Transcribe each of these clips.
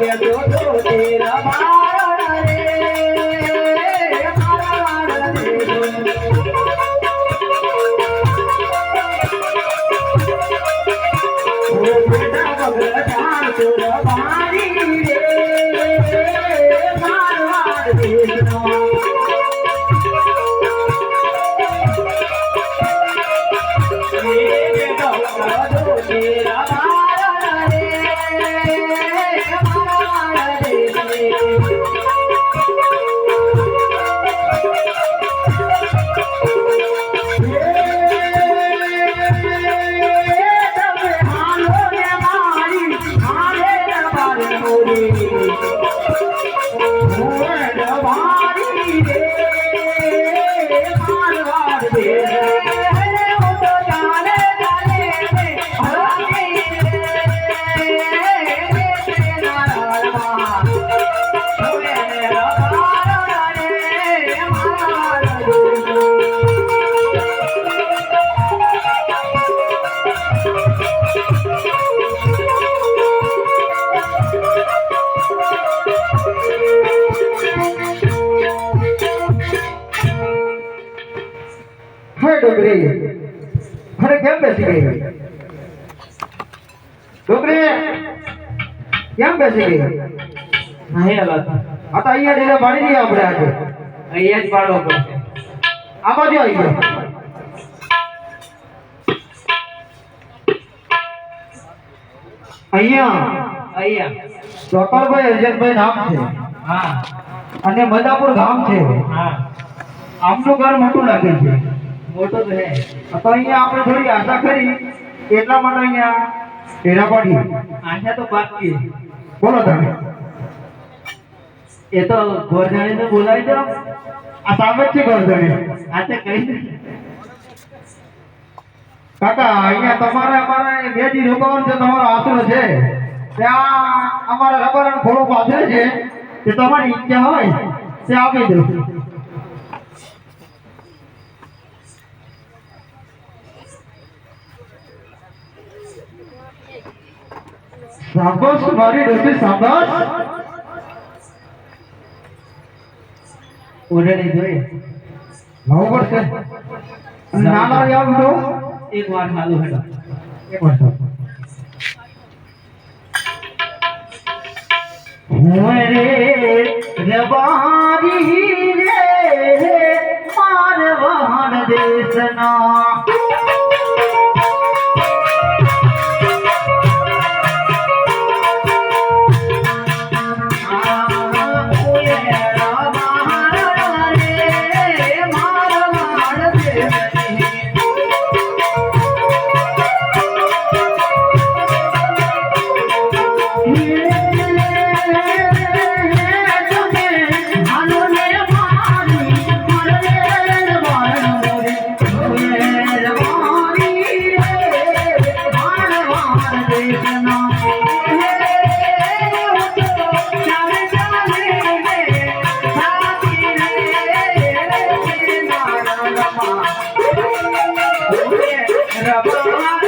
આ જો તેરા કેમ બેસી ગઈ. કેમ બેસી ગઈ? નહીં હલાતા આ તો અહીંયા ડેરા પાડી દઈએ આપણે આજે. અહીંયા જ પાડવો પડશે. આ બાજુ આવી ગયો. અહીંયા. અહીંયા. ચોકરભાઈ અરજનભાઈ નામ છે. હા. અને મદાપુર ગામ છે. હા. આમનું ઘર મોટું લાગે છે. મોટો તો હે તો અહીંયા આપણે થોડી આશા કરી એટલા માટે અહીંયા ડેરા પાડી આશા તો બાકી બોલો તમે. એ તો ગોરજાણીને બોલાવી દો. આ સામે છે ગરદણી આ તે કહી કાકા અહીંયા તમારે અમારે બે દી રોકાવાનું છે તમારો આશરો છે ત્યાં અમારે રબર અને ઘોડો પાથરે છે તે તમારી ઈચ્છા હોય તે આપી દો. સાંભળ મારી ડોસી સાંભળ. ઓરડી જોઈ લાવવું પડશે. ના લાવી આવું તો? એક વાર ચાલુ હેડો. એક વાર હું રબારી રે મારવાડ દેશના Yeah.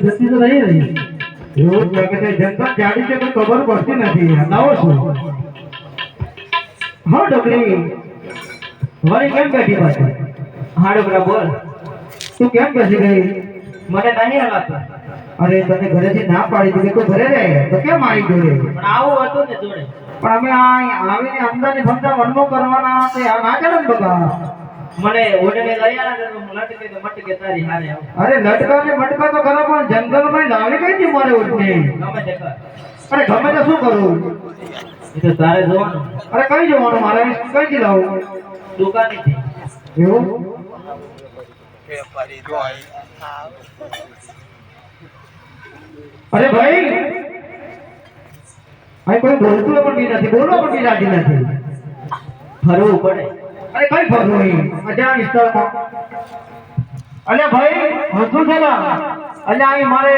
જતી તો રહી રહી એવું લાગે જંગલ જાડી છે કોઈ ખબર પડતી નથી નવો છું હો ડોકરી વળી કેમ બેઠી પાછી હા ડોકરા બોલ. તું કેમ બેસી ગઈ? મને નહીં હલાતા અરે તને ઘરેથી ના પાડી દીધી તો ઘરે રહે. તો કેમ આવી જોડે પણ આવું હતું ને જોડે. પણ અમે આ આવીને અંદરની ફમતા વનમો કરવાના તે આ ના ચાલે ને બકા? મને ઓડને લઈ આવ્યા તો લટકે તો મટકે તારી હારે અરે લટકા ને મટકા તો કરો પણ જંગલમાં લાવી કઈ થી મારે ઉઠને ગમે તે કર. અરે ગમે તો શું કરું? એ તો તારે જોવાનું. અરે કઈ જવાનું મારે? કઈથી લાવું દુકાનેથી. એવું? અરે ભાઈ! ભાઈ, કોઈ બોલતું પણ બી નથી, બોલવા પણ બી રાજી નથી. ફરવું પડે. અરે કઈ ફરવું અહીં અજાણ વિસ્તારમાં અલ્યા ભાઈ હસું છે ને? અને અહીં મારે